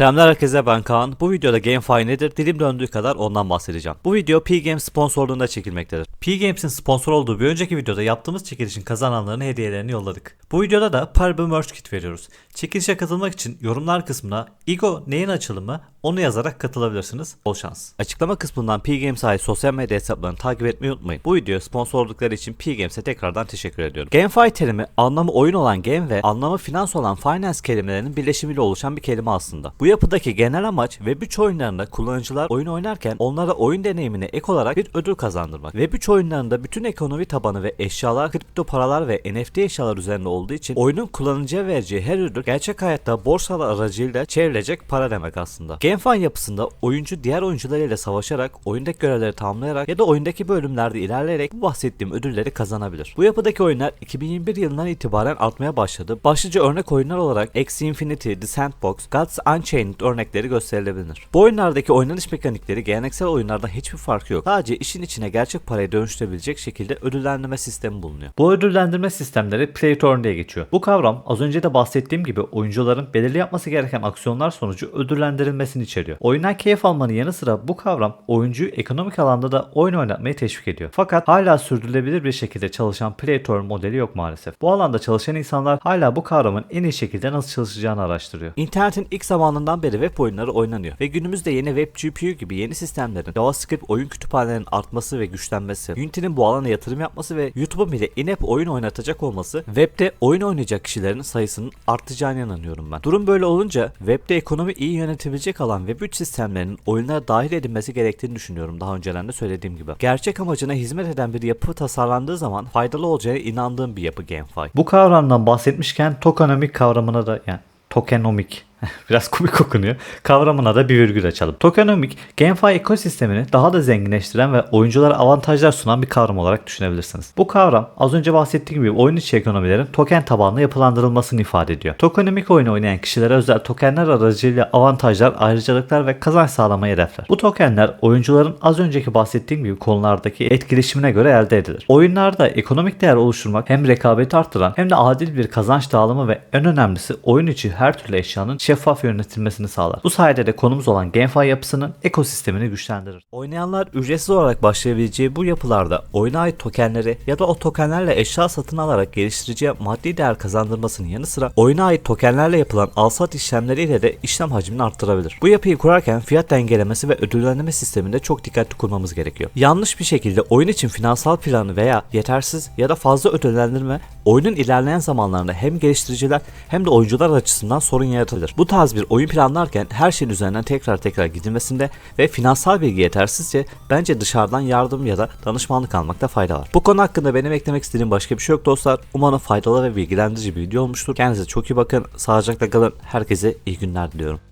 Selamlar herkese ben Kaan. Bu videoda GameFi nedir? Dilim döndüğü kadar ondan bahsedeceğim. Bu video P Games sponsorluğunda çekilmektedir. P Games'in sponsor olduğu bir önceki videoda yaptığımız çekilişin kazananlarına hediyelerini yolladık. Bu videoda da Parable Merch Kit veriyoruz. Çekilişe katılmak için yorumlar kısmına Igo neyin açılımı onu yazarak katılabilirsiniz. Bol şans. Açıklama kısmından P Games ait sosyal medya hesaplarını takip etmeyi unutmayın. Bu videoya sponsor oldukları için P Games'e tekrardan teşekkür ediyorum. GameFi terimi anlamı oyun olan game ve anlamı finans olan finance kelimelerinin birleşimiyle oluşan bir kelime aslında. Bu yapıdaki genel amaç Web3 oyunlarında kullanıcılar oyun oynarken onlara oyun deneyimine ek olarak bir ödül kazandırmak. Web3 oyunlarında bütün ekonomi tabanı ve eşyalar, kripto paralar ve NFT eşyalar üzerinde olduğu için oyunun kullanıcıya vereceği her ödül gerçek hayatta borsalar aracılığıyla çevrilecek para demek aslında. GameFi yapısında oyuncu diğer oyuncularıyla savaşarak, oyundaki görevleri tamamlayarak ya da oyundaki bölümlerde ilerleyerek bu bahsettiğim ödülleri kazanabilir. Bu yapıdaki oyunlar 2021 yılından itibaren artmaya başladı. Başlıca örnek oyunlar olarak Axie Infinity, The Sandbox, Gods Unchained örnekleri gösterilebilir. Bu oyunlardaki oynanış mekanikleri geleneksel oyunlardan hiçbir farkı yok. Sadece işin içine gerçek parayı dönüştürebilecek şekilde ödüllendirme sistemi bulunuyor. Bu ödüllendirme sistemleri Play to Earn diye geçiyor. Bu kavram az önce de bahsettiğim gibi oyuncuların belirli yapması gereken aksiyonlar sonucu ödüllendirilmesini içeriyor. Oyundan keyif almanın yanı sıra bu kavram oyuncuyu ekonomik alanda da oyun oynatmayı teşvik ediyor. Fakat hala sürdürülebilir bir şekilde çalışan Play to Earn modeli yok maalesef. Bu alanda çalışan insanlar hala bu kavramın en iyi şekilde nasıl çalışacağını araştırıyor. İnternetin ilk zamanından beri web oyunları oynanıyor ve günümüzde yeni web GPU gibi yeni sistemlerin JavaScript oyun kütüphanelerinin artması ve güçlenmesi, Unity'nin bu alana yatırım yapması ve YouTube'un bile in-app oyun oynatacak olması webde oyun oynayacak kişilerin sayısının artacağına inanıyorum ben. Durum böyle olunca webde ekonomi iyi yönetebilecek alan Web3 sistemlerinin oyunlara dahil edilmesi gerektiğini düşünüyorum daha önceden de söylediğim gibi. Gerçek amacına hizmet eden bir yapı tasarlandığı zaman faydalı olacağına inandığım bir yapı GameFi. Bu kavramdan bahsetmişken tokenomik kavramına da yani tokenomik biraz komik okunuyor. Kavramına da bir virgül açalım. Tokenomik, GameFi ekosistemini daha da zenginleştiren ve oyunculara avantajlar sunan bir kavram olarak düşünebilirsiniz. Bu kavram az önce bahsettiğim gibi oyun içi ekonomilerin token tabanlı yapılandırılmasını ifade ediyor. Tokenomik oyunu oynayan kişilere özel tokenler aracılığıyla avantajlar, ayrıcalıklar ve kazanç sağlamayı hedefler. Bu tokenler oyuncuların az önceki bahsettiğim gibi konulardaki etkileşimine göre elde edilir. Oyunlarda ekonomik değer oluşturmak hem rekabeti arttıran hem de adil bir kazanç dağılımı ve en önemlisi oyun içi her türlü eşyanın şeffaf yönetilmesini sağlar. Bu sayede de konumuz olan GameFi yapısının ekosistemini güçlendirir. Oynayanlar ücretsiz olarak başlayabileceği bu yapılarda oyuna ait tokenleri ya da o tokenlerle eşya satın alarak geliştiriciye maddi değer kazandırmasının yanı sıra oyuna ait tokenlerle yapılan alsat işlemleriyle de işlem hacmini arttırabilir. Bu yapıyı kurarken fiyat dengelemesi ve ödüllendirme sisteminde çok dikkatli kurmamız gerekiyor. Yanlış bir şekilde oyun için finansal planı veya yetersiz ya da fazla ödüllendirme oyunun ilerleyen zamanlarında hem geliştiriciler hem de oyuncular açısından sorun yaratabilir. Bu tarz bir oyun planlarken her şeyin üzerinden tekrar tekrar gidilmesinde ve finansal bilgi yetersizce bence dışarıdan yardım ya da danışmanlık almakta fayda var. Bu konu hakkında benim eklemek istediğim başka bir şey yok dostlar. Umarım faydalı ve bilgilendirici bir video olmuştur. Kendinize çok iyi bakın. Sağlıcakla kalın. Herkese iyi günler diliyorum.